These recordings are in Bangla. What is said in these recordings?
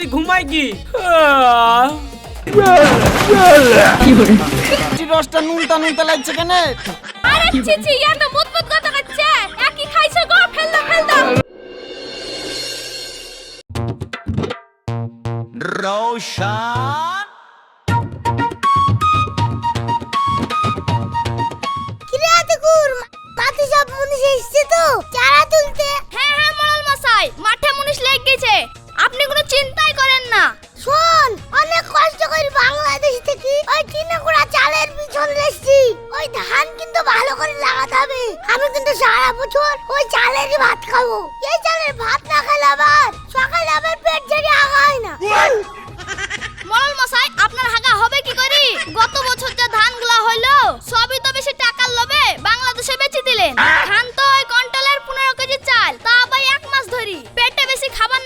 করে ঘুমাই কি! রসটা নুনটা নুনটা লাগছে কেন? আরে ছি ছি ইয়া তো মুত মুত কথা করছে একই খাইছে গো ফেল দাও ফেল দাও কিরাতে আপনি কোনো চিন্তাই করেন না। শোন অনেক কষ্ট করে বাংলাদেশ থেকে ওই তিন গুড়া চালের পিছন লেসছি ওই ধান কিন্তু ভালো করে লাগাতে হবে। আমি কিন্তু সারা বছর ওই চালেরই ভাত খাব। এই চালের ভাত না খেলে আবার সকালে আবার পেট ঝেড়ে আগা হয় না মরল মশাই আপনার হাগা হবে কি করি? গত বছর যে ধানগুলা হইল সবই তো বেশি টাকার লোভে বাংলাদেশে বেচে দিলেন। ধান তো ওই কন্ট্রোলের পনেরো কেজি চাল তা আবার এক মাস ধরি। পেটে বেশি খাবার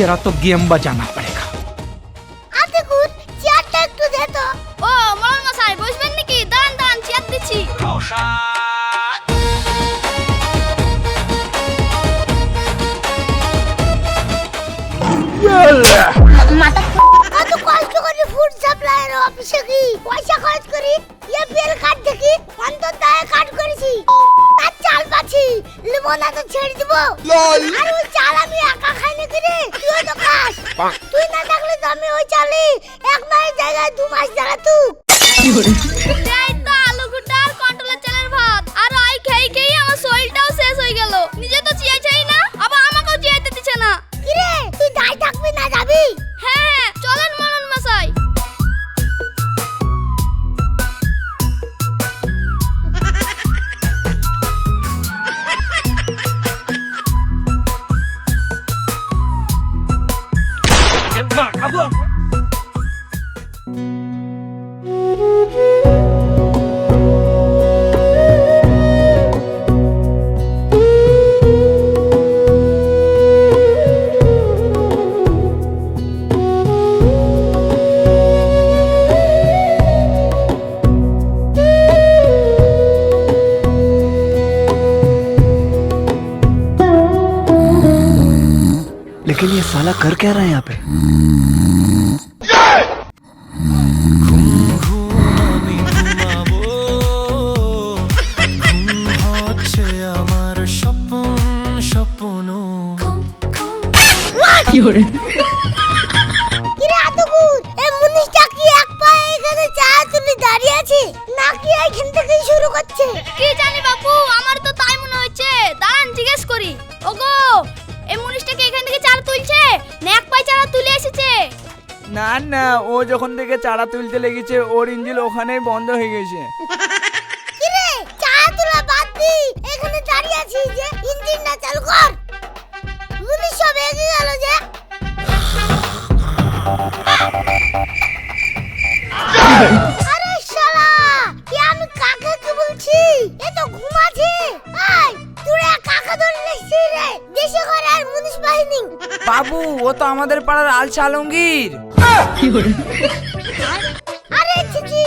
तेरा तो गेम बजाना पड़ेगा আতে কুর চেয়ারটা একটু দে তো ও মরল মশাই বসবেন নাকি দাঁড়ান দাঁড়ান চেয়ার দিচ্ছি কত কষ্ট করে ফুড সাপ্লাইয়ের অফিসে কি পয়সা খরচ করি ইয়ে কার্ড কাট দেখি অন্তর দায়ে কাট করেছি। তার চাল পাচ্ছি লিবো না তো ছেড়ে দিব। আর ওই চাল আমি একা খাই নাকি রে? তুই তো খাস। তুই না থাকলে তো আমি ওই চালে এক মাস জায়গায় দু মাস জায়গা তুই। साला कर क्या रहा है यहाँ पे? না না ও যখন থেকে চারা তুলতে লেগেছে ওর ইঞ্জিল ওখানেই বন্ধ হয়ে গেছে। কিরে চা তোলা বাদ দি। এখানে দাঁড়িয়ে আছিস যে ইঞ্জিনটা চালু কর। মুনিশ সব এগিয়ে গেল যে। আরে শালা কি আমি কাকে কি বলছি? এ তো তুই কাকা ধরে রে? দেশে করে আর মুনিশ বাহিনী। বাবু ও তো আমাদের পাড়ার আলসা আলমগীর। আরে চিচি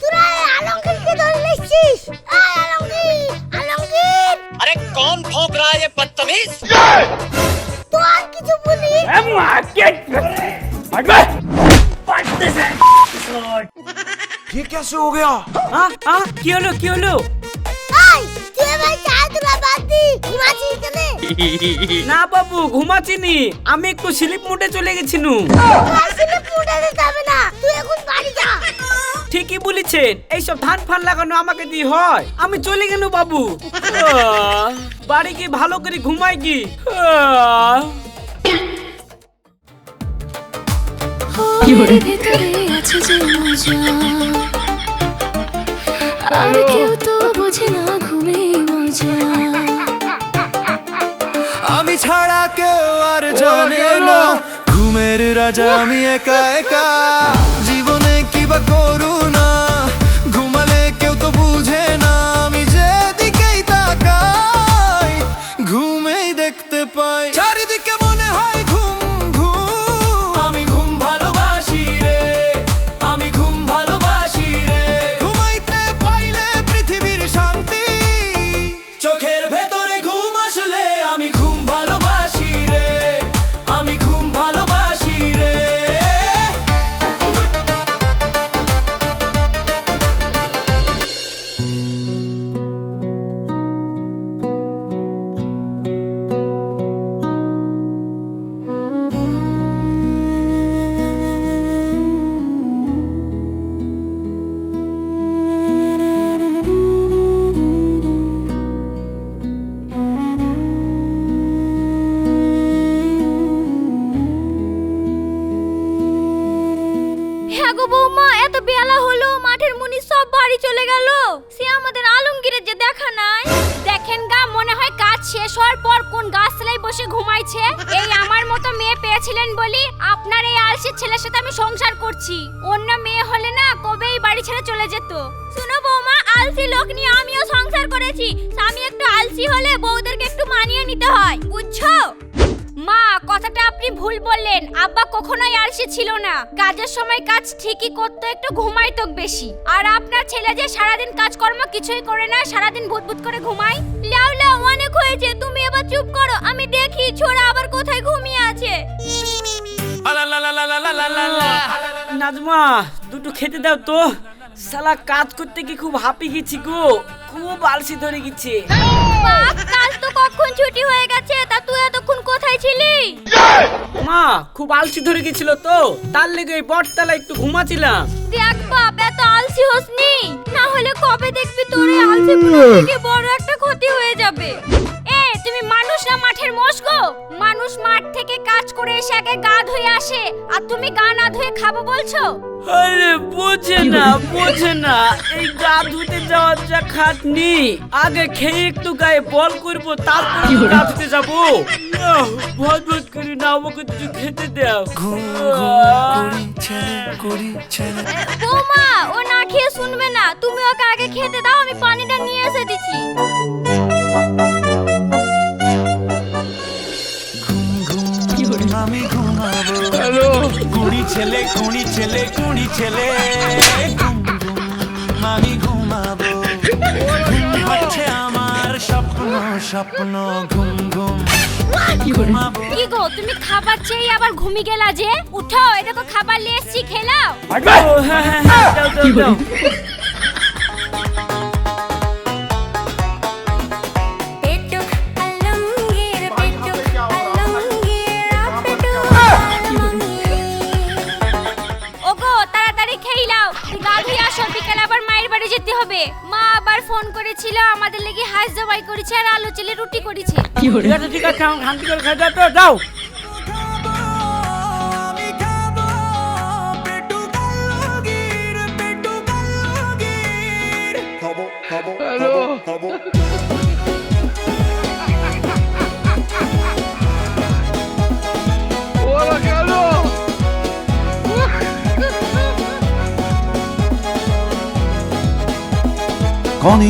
তোরা এই আলমগীরকে ধরে লেছিস এই আলমগীর আলমগীর अरे कौन भौंक रहा है ये बदतमीज তো আর কিছু বলি ये कैसे हो गया আহ আহ কি হলো কি হলো এই তুই ভাই চা তোলা বাদ দি ঘুমাচ্ছিস কেনে না বাবু ঘুমাচ্ছিনি। আমি একটু স্লিপ মোটে চলে আসলে পুটাতে যাবে না তুই এখন বাড়ি যা ঠিকই বলেছেন এইসব ধান ফান লাগানো আমাকে দিয়ে হয়। আমি চলে গেল বাবু। আহ, বাড়ি গিয়ে ভালো করে ঘুমাই কি আহ। ভিতরে আছে যে মজা। আর কেউ তো ছাড়া কেউ আর জানে না। ঘুমের রাজা আমি একা একা। জীবনে কি বা করু বাড়ি চলে গেল। সে আমাদের আলমগীরের যে দেখা নাই। দেখেন গা, মনে হয় কাজ শেষ হওয়ার পর কোন গাছতলায় বসে ঘুমাইছে। এই আমার মতো মেয়ে পেয়েছিলেন বলি আপনার এই আলসি ছেলের সাথে আমি সংসার করছি। অন্য মেয়ে হলে না কবেই বাড়ি ছেড়ে চলে যেত। শুনো বৌমা, আলসি লোক নিয়ে আমিও সংসার করেছি। স্বামী একটু আলসি হলে বউদেরকে একটু মানিয়ে নিতে হয়। বুঝছ? মা কথাটা আপনি ভুল বললেন। আব্বা কখনোই আলসে ছিল না। কাজের সময় কাজ ঠিকই করতো একটু ঘুমাইতো বেশি। আর আপনার ছেলে যে সারাদিন কাজকর্ম কিছুই করে না সারাদিন ভূত করে ঘুমায়? লাউ লাউ অনেক হয়েছে তুমি এবার চুপ করো। আমি দেখি ছোড়া আবার কোথায় ঘুমিয়ে আছে। নাজমা দুটো খেতে দাও তো। সালা কাজ করতে কি খুব হাঁপি গেছি গো। খুব আলসি ধরে গেছে। বাপ কাল তো কখন ছুটি হয়ে গেছে? তা তুই এতক্ষণ কোথায় ছিলি? মা খুব আলসি ধরে গেছিল তো। তার লেগে ওই বটতলা একটু ঘুমাছিলাম দেখ বাপ এত আলসি হসনি। না হলে কবে দেখবি তোর এই আলসি থেকে বড় একটা ক্ষতি হয়ে যাবে। এ তুমি মানুষ না মাঠের মোষ গো? মানুষ মাঠ থেকে কাজ করে এসে আগে গা ধুয়ে আসে। আর তুমি গা না ধুয়ে খাব বলছো? আরে বোঝে না বোঝে না। এই গা ধুতে যাওয়ার যা খাটনি আগে খেয়ে একটু গায়ে বল করব তারপরে গা ধুতে যাব। ভদ ভদ করি না আমাকে কিছু খেতে দাও। বৌমা ও না খেয়ে শুনবে না। তুমি ওকে আগে খেতে দাও আমি পানিটা নিয়ে এসে দিচ্ছি। আমি ঘুমাবো। হ্যালো। কুড়ি ছেলে কুড়ি ছেলে কুড়ি ছেলে। ঘুম ঘুম আমি ঘুমাবো। ঘুম হচ্ছে আমার স্বপ্ন স্বপ্ন ঘুম ঘুম। ঘুমাবো। কি গো তুমি খাবার চেয়ে আবার ঘুমি গেলা যে? উঠো এটা তো খাবার নিয়ে এসছি খেলাও। ও, হ্যাঁ হ্যাঁ করেছিল আমাদের লেগে হাঁস জবাই করেছে আর আলু চিলি রুটি করেছে। ঠিক আছে ঠিক আছে আমার করে খাই দাও তো দাও আমি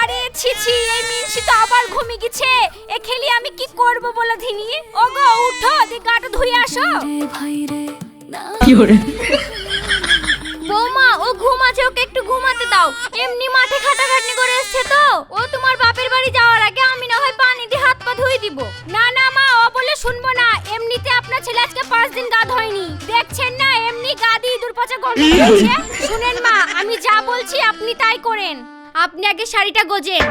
আরে ছি ছি এই মিনসি তো আবার ঘুমিয়ে গেছে। এ খেলি আমি কি করব বলে ধিনি? ওগো উঠো দি গাটা ধুই আসো। বৌমা ও ঘুমাচ্ছে ওকে একটু ঘুমাতে দাও। এমনি মাঠে খাটাখাটনি করে এসছে তো। ও তোমার বাপের বাড়ি যাওয়ার আগে আমি না হয় ধুয়ে দিব। না না মা ও বলে শুনব না। এমনিতে আপনার ছেলে আজকে পাঁচ দিন গা ধোয়নি। দেখছেন না এমনি গা দিয়ে ইঁদুর পচা গন্ধ বেরোচ্ছে। শুনেন মা আমি যা বলছি আপনি তাই করেন। আপনি আগে শাড়িটা গোজেন।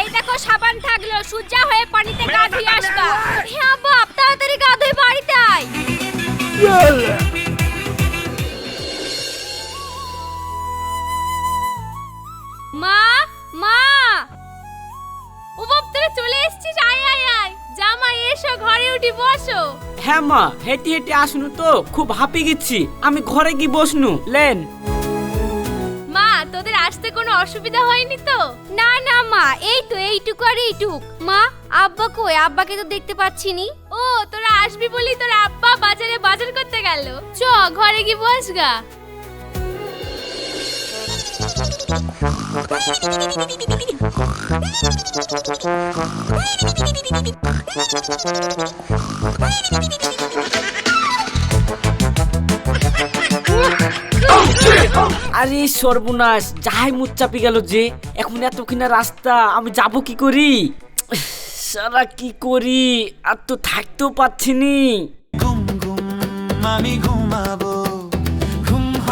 এই দেখো সাবান থাকল। সূর্যা হয়ে পানিতে গা ধুয়ে আসবা উঠি হ্যাঁ মা হেঁটে হেঁটে আসনু তো খুব হাঁপি গেছি। আমি ঘরে কি বসনু লেন। মা তোদের আসতে কোনো অসুবিধা হয়নি তো? না না মা এই তো এইটুকু আর এইটুক। মা আব্বা কই? আব্বাকে তো দেখতে পাচ্ছি নি। ও তোরা আসবি বলি তোর আব্বা বাজারে বাজার করতে গেল। চ ঘরে কি বস গা আরে সর্বনাশ, যাহাই মুখ চাপি গেল যে, এখন এতক্ষণা রাস্তা, আমি যাব কি করি? সারা কি করি? আর তো থাকতেও পাচ্ছি নি। ঘুম ঘুম, আমি ঘুমাবো।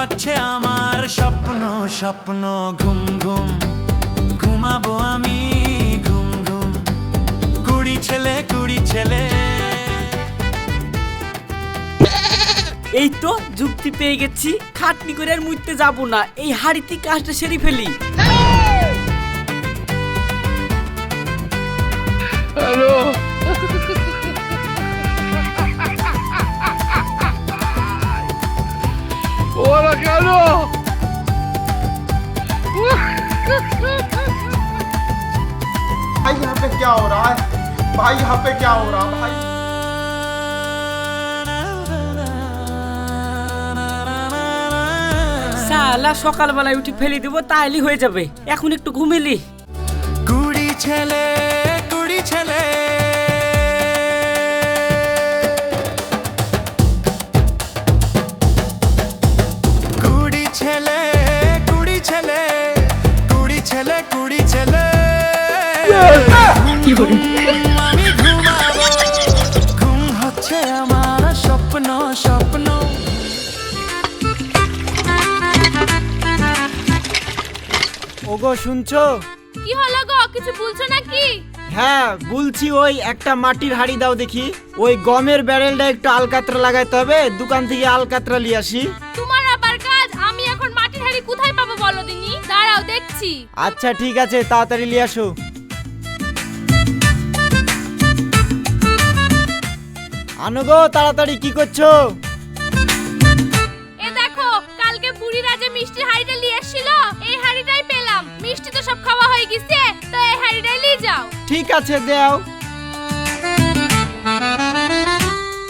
হচ্ছে আমার স্বপ্ন স্বপ্ন ঘুম ঘুম। ঘুমাবো আমি ঘুম ঘুম। কুড়ি ছেলে কুড়ি ছেলে। এই তো যুক্তি পেয়ে গেছি খাটনি করে আর মুইতে যাব না। এই হাড়িতে কাজটা সেরে ফেলি। भाई यहाँ पे क्या हो रहा है भाई यहाँ पे क्या हो रहा है भाई সালা সকালবেলায় উঠে ফেলে দেবো তাহলে হয়ে যাবে এখন একটু ঘুমেলি কুড়ি ছেলে কুড়ি ছেলে আমি ঘুমাবো ঘুম হচ্ছে আমার স্বপ্ন স্বপ্ন ওগো শুনছো? কি হলো গো? কিছু বলছো নাকি? হ্যাঁ বলছি ওই একটা মাটির হাড়ি দাও দেখি। ওই গমের ব্যারেলটা একটু আলকাতরা লাগাইতে হবে। দোকান থেকে আলকাতরা নিয়ে আসি। তোমার আবার কাজ? আমি এখন মাটির হাড়ি কোথায় পাবো বলো দিনি? দাঁড়াও দেখছি। আচ্ছা ঠিক আছে তাড়াতাড়ি নিয়ে আসো। আনো গো তাড়াতাড়ি কি করছ? এ দেখো কালকে বুড়িরা যে মিষ্টি হাড়িটা নিয়ে এসেছিল এই হাড়িটাই পেলাম। মিষ্টি তো সব খাওয়া হয়ে গেছে তো এই হাড়িটাই নিয়ে যাও। ঠিক আছে দেও।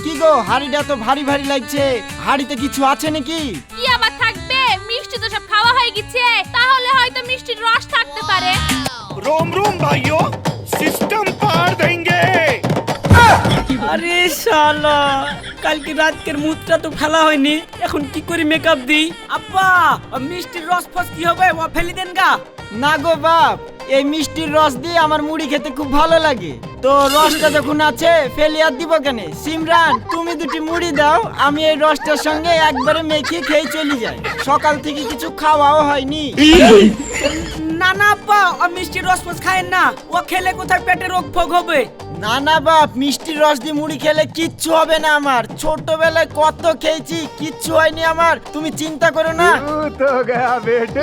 কি গো হাড়িটা তো ভারী ভারী লাগছে। হাড়িতে কিছু আছে নাকি? কি আবার থাকবে? মিষ্টি তো সব খাওয়া হয়ে গেছে তাহলে হয়তো আরে শালা কালকে রাতকের মুখটা তো ফেলা হয়নি। এখন কি করি মেকআপ দিই? আব্বা মিষ্টির রস ফস কি হবে? ও ফেলি দেন গা। না গো বাপ এই মিষ্টির রস দিয়ে আমার মুড়ি খেতে খুব ভালো লাগে। তো রসটা যখন আছে ফেলে আর দিব কেন? সিমরান তুমি দুটি মুড়ি দাও আমি এই রসটার সঙ্গে একবারে মেখে খেয়ে চলে যাই। সকাল থেকে কিছু খাওয়াও হয়নি। না না আব্বা ও মিষ্টির রস ফস খায়েন না। ও খেলে কোথায় পেটে রোগ ফোগ হবে? না না বাপ মিষ্টির রস দিয়ে মুড়ি খেলে কিচ্ছু হবে না আমার। ছোটবেলায় কত খেয়েছি কিচ্ছু হয়নি আমার। তুমি চিন্তা করো না।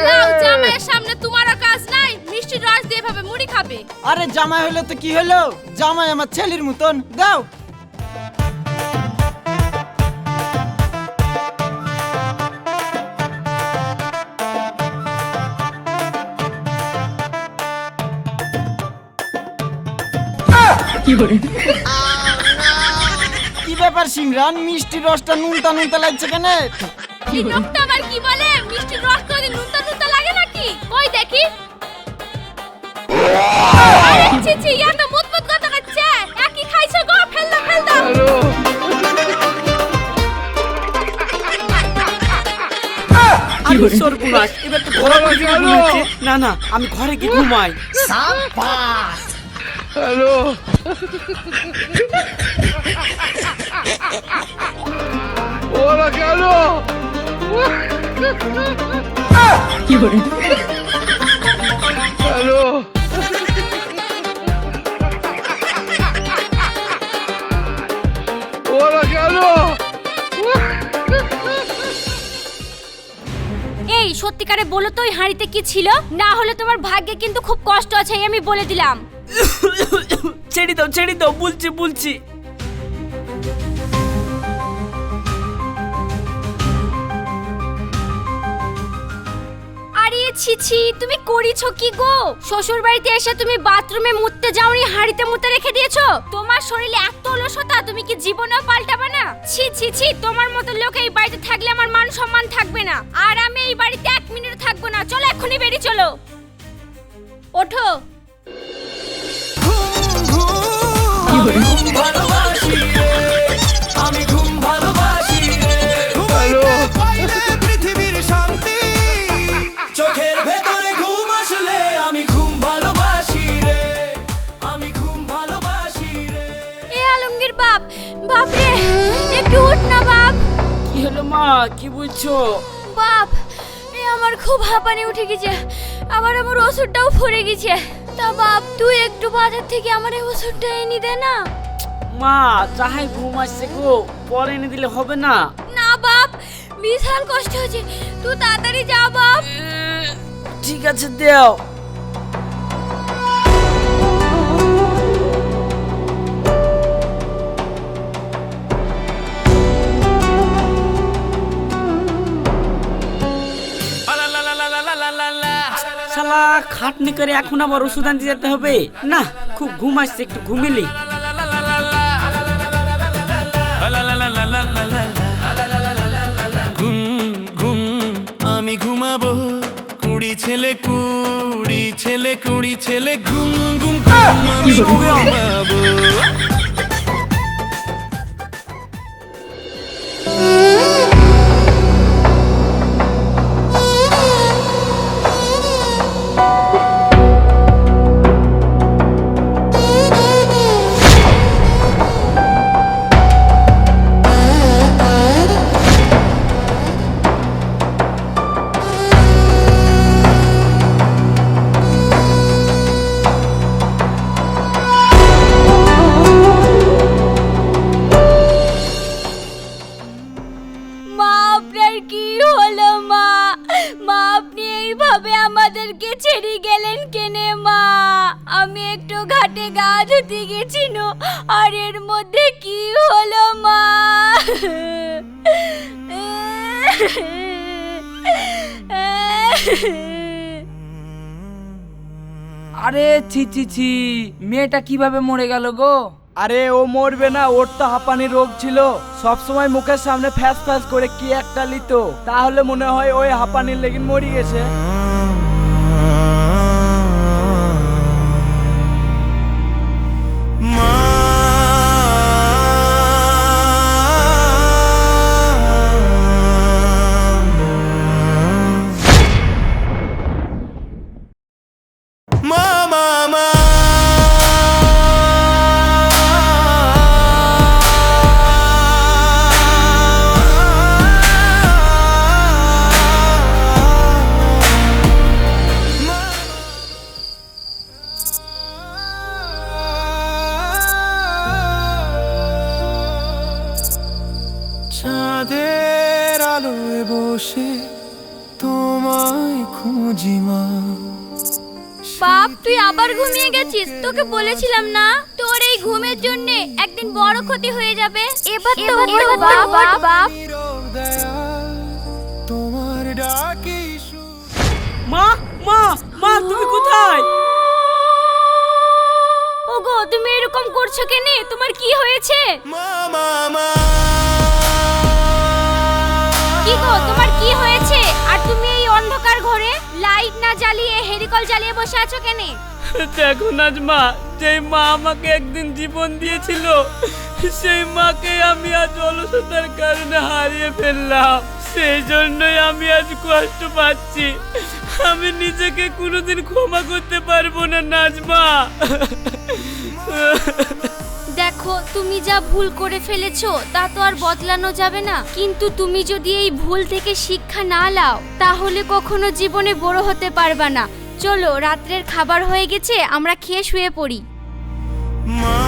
নাও জামাইয়ের সামনে তোমারও কাজ নাই। মিষ্টির রস দিয়ে এভাবে মুড়ি খাবে। আরে জামাই হলো তো কি হলো? জামাই আমার ছেলের মতন। দাও। কি ব্যাপার সিমরান মিষ্টির রসটা নুনতা নুনতা লাগছে কেন? কি লোকটা আবার কি বলে? মিষ্টির রস তো নুনতা নুনতা লাগে নাকি? কই দেখি। আরে ছি ছি ইয়া তো মুত মুত কথা করছে একই খাইছো গো ফেল দাও ফেল দাও আরে সর্বনাশ এবার তো ঘরে না না আমি ঘরে গিয়ে ঘুমাই। এই সত্যিকারে বলো তো ওই হাঁড়িতে কি ছিল? না হলে তোমার ভাগ্যে কিন্তু খুব কষ্ট আছে এই আমি বলে দিলাম। ছেড়ে দাও ছেড়ে দাও বলছি বলছি। আরে ছি ছি, তুমি করিছো কি গো? শ্বশুর বাড়িতে এসে তুমি বাথরুমে মুততে যাওনি, হাঁড়িতে মুতে রেখে দিয়েছ? তোমার শরীরে এত অলসতা, তুমি কি জীবনেও পাল্টাবে না? ছি ছি ছি, তোমার মতো লোক এই বাড়িতে থাকলে আমার মান সম্মান থাকবে না। আর আমি এই বাড়িতে এক মিনিট থাকব না। চলো, এক্ষুনি বেরিয়ে চলো। ওঠো। রে একটু উঠ না বাপ। কি হলো মা? কি বুঝছ? বাপ এ আমার খুব হাঁপানি উঠে গেছে। আবার আমার ওষুধটাও ফুরে গেছে। তা বাপ তুই একটু বাজার থেকে আমার এই ওষুধটা এনে দে না। মা চাহাই ঘুম আসছে গো পরে এনে দিলে হবে না। না বাপ বিশাল কষ্ট হচ্ছে। তুই তাড়াতাড়ি যা বাপ। ঠিক আছে দেও। শালা খাটনি করে এখন আবার ওষুধ আনতে যেতে হবে। না খুব ঘুম আসছে একটু ঘুমিলি। ঘুম ঘুম আমি ঘুমাবো। কুড়ি ছেলে কুড়ি ছেলে কুড়ি ছেলে ঘুম ঘুম ঘুম কি হলো, মা? মা, আপনি এইভাবে আমাদেরকে ছেড়ে গেলেন কেনে, মা? আমি একটু ঘাটে গা ধুতে গেছিল আর এর মধ্যে কি হলো, মা? আরে ছি ছি ছি, মেয়েটা কীভাবে মরে গেল গো? আরে, ও মরবে না, ওর তো হাঁপানি রোগ ছিল। সব সময় মুখের সামনে ফ্যাস ফ্যাস করে কি একটা লিত। তাহলে মনে হয় ওই হাঁপানির লেগে মরি গেছে। তোমায় খুঁজি মা। বাপ তুই আবার ঘুমিয়ে গেছিস? তোকে বলেছিলাম না? তোর এই ঘুমের জন্য একদিন বড় ক্ষতি হয়ে যাবে। এবার তো বাপ বাপ তোমার ডাকি মা মা মা তুমি কোথায়? ওগো তুমি এরকম করছ কেন? তোমার কি হয়েছে? মা মা মা। কি গো তোমার কি হয়েছে? তুমি এই অন্ধকার ঘরে লাইট না জ্বালিয়ে হেরিকল জ্বালিয়ে বসে আছো কেন? দেখো নাজমা, যেই মা আমাকে একদিন জীবন দিয়েছিল, সেই মাকে আমি আজ অলসতার কারণে হারিয়ে ফেললাম। সেই জন্যই আমি আজ কষ্ট পাচ্ছি। আমি নিজেকে কোনোদিন ক্ষমা করতে পারব না, নাজমা। দেখো, তুমি যা ভুল করে ফেলেছো, তা তো আর বদলানো যাবে না। কিন্তু তুমি যদি এই ভুল থেকে শিক্ষা না লাও, তাহলে কখনো জীবনে বড় হতে পারবা না। চলো, রাত্রের খাবার হয়ে গেছে, আমরা খেয়ে শুয়ে পড়ি। মা